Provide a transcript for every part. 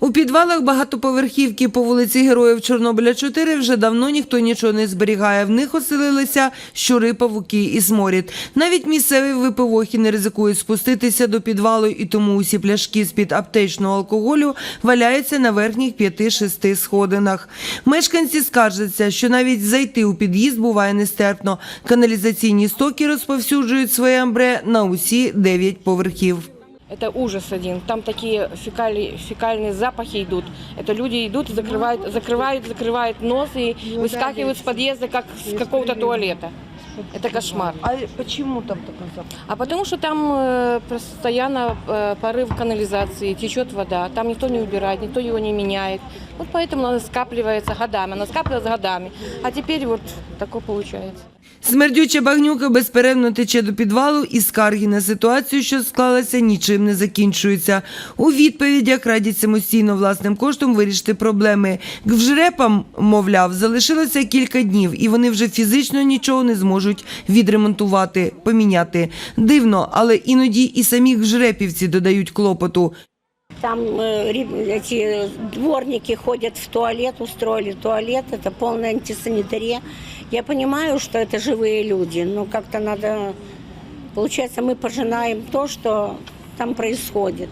У підвалах багатоповерхівки по вулиці Героїв Чорнобиля 4 вже давно ніхто нічого не зберігає. В них оселилися щури, павуки і сморід. Навіть місцеві випивохи не ризикують спуститися до підвалу, і тому усі пляшки з-під аптечного алкоголю валяються на верхніх п'яти-шести сходинах. Мешканці скаржаться, що навіть зайти у під'їзд буває нестерпно. Каналізаційні стоки розповсюджують своє амбре на усі дев'ять поверхів. Это ужас один. Там такие фекали, фекальные запахи идут. Это люди идут, закрывают, закрывают, закрывают нос и выскакивают с подъезда, как с какого-то туалета. Это кошмар. А чому там такий запах? А потому что там э, постоянно э, порыв канализации, течет вода, там никто не убирает, никто его не меняет. Вот поэтому она скапливается годами, она скапливалась годами. А теперь вот такое получается. Смердюча багнюка безперервно тече до підвалу, і скарги на ситуацію, що склалася, нічим не закінчуються. У відповідях радять самостійно власним коштом вирішити проблеми. Гвжрепам, мовляв, залишилося кілька днів, і вони вже фізично нічого не зможуть відремонтувати, поміняти. Дивно, але іноді і самі гвжрепівці додають клопоту. Там э, ри- эти дворники ходят в туалет, устроили туалет, это полная антисанитария. Я понимаю, что это живые люди, но как-то надо... Получается, мы пожинаем то, что там происходит.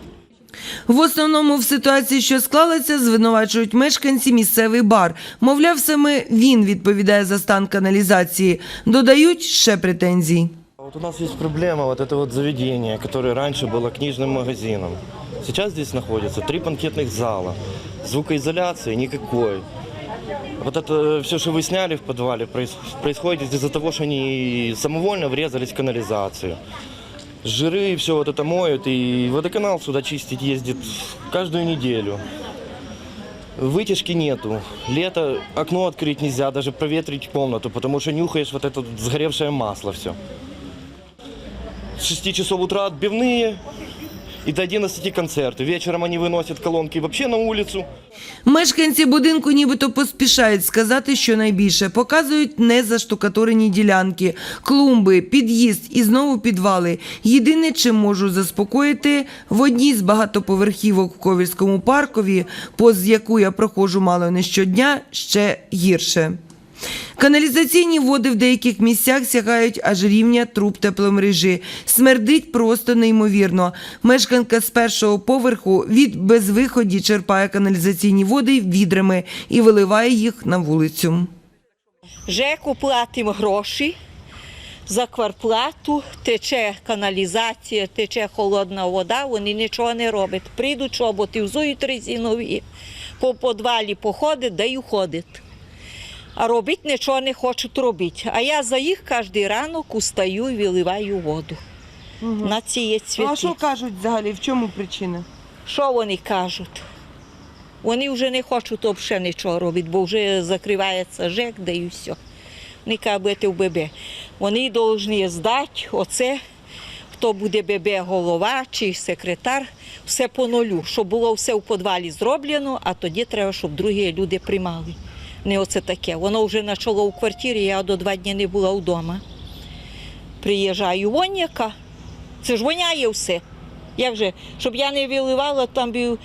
В основному в ситуації, що склалася, звинувачують мешканці місцевий бар. Мовляв, саме він відповідає за стан каналізації. Додають ще претензій. Вот у нас есть проблема, вот это вот заведение, которое раньше было книжным магазином. Сейчас здесь находится три банкетных зала, звукоизоляции никакой. Вот это все, что вы сняли в подвале, проис- происходит из-за того, что они самовольно врезались в канализацию. Жиры все вот это моют, и водоканал сюда чистить ездит каждую неделю. Вытяжки нету. Лето окно открыть нельзя, даже проветрить комнату, потому что нюхаешь вот это вот сгоревшее масло все. С 6 часов утра отбивные и до 11 концерты. Вечером они выносят колонки вообще на улицу. Мешканці будинку нібито поспішають сказати, що найбільше показують незаштукатурені ділянки, клумби, під'їзд і знову підвали. Єдине, чим можу заспокоїти, в одній з багатоповерхівок в Ковільському паркові, поз яку я проходжу мало не щодня, ще гірше. Каналізаційні води в деяких місцях сягають аж рівня труб тепломережі. Смердить просто неймовірно. Мешканка з першого поверху від безвиході черпає каналізаційні води відрами і виливає їх на вулицю. ЖЕКу платимо гроші за кварплату, тече каналізація, тече холодна вода, вони нічого не роблять. Прийдуть чоботи, взують резинові, по подвалі походить, да й уходить. А робити нічого не хочуть робити. А я за їх кожен ранок устаю і виливаю воду. На ці є цвіти. кажуть взагалі? В чому причина? Що вони кажуть? Вони вже не хочуть взагалі нічого робити, бо вже закривається ЖЕК, да і все. Вони кажуть, в ББ. Вони повинні здати оце, хто буде ББ голова чи секретар, все по нулю, щоб було все в підвалі зроблено, а тоді треба, щоб другі люди приймали. Не оце таке. Воно вже почало у квартирі, я до два дні не була вдома. Приїжджаю, вон яка. Це ж воняє все. Як же, щоб я не виливала, там би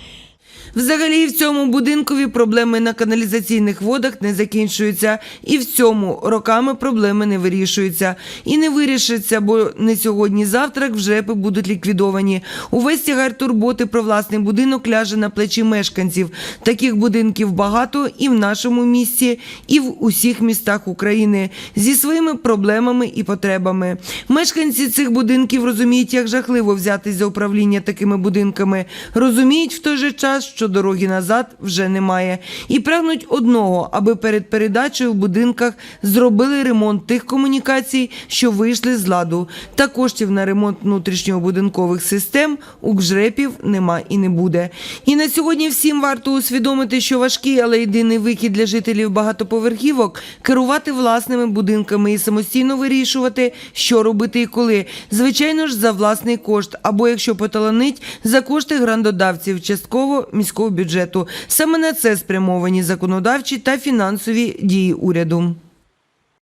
Взагалі в цьому будинкові проблеми на каналізаційних водах не закінчуються. І в цьому роками проблеми не вирішуються. І не вирішаться, бо не сьогодні-завтра вжепи будуть ліквідовані. Увесь тягар турботи про власний будинок ляже на плечі мешканців. Таких будинків багато і в нашому місті, і в усіх містах України зі своїми проблемами і потребами. Мешканці цих будинків розуміють, як жахливо взятись за управління такими будинками. Розуміють в той же час, що дороги назад вже немає, і прагнуть одного, аби перед передачею в будинках зробили ремонт тих комунікацій, що вийшли з ладу. Та коштів на ремонт внутрішньобудинкових систем у ГЖРЕПів нема і не буде. І на сьогодні всім варто усвідомити, що важкий, але єдиний вихід для жителів багатоповерхівок керувати власними будинками і самостійно вирішувати, що робити і коли. Звичайно ж, за власний кошт, або якщо поталанить, за кошти грандодавців, частково міського бюджету. Саме на це спрямовані законодавчі та фінансові дії уряду.